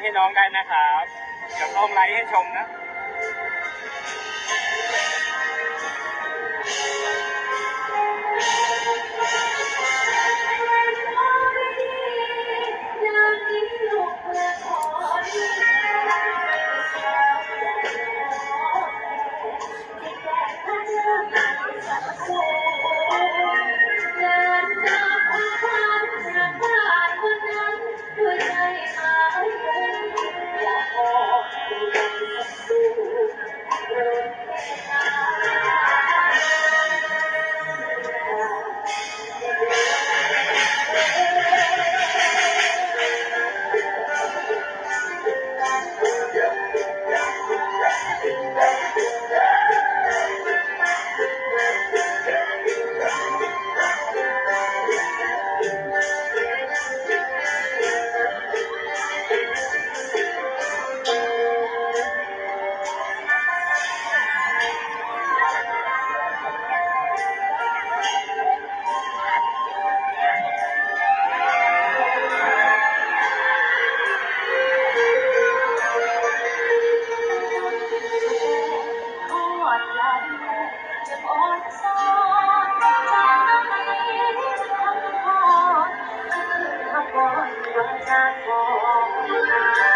ให้น้องได้นะครับเะยวต้องไลค์ให้ชมนะ Bye.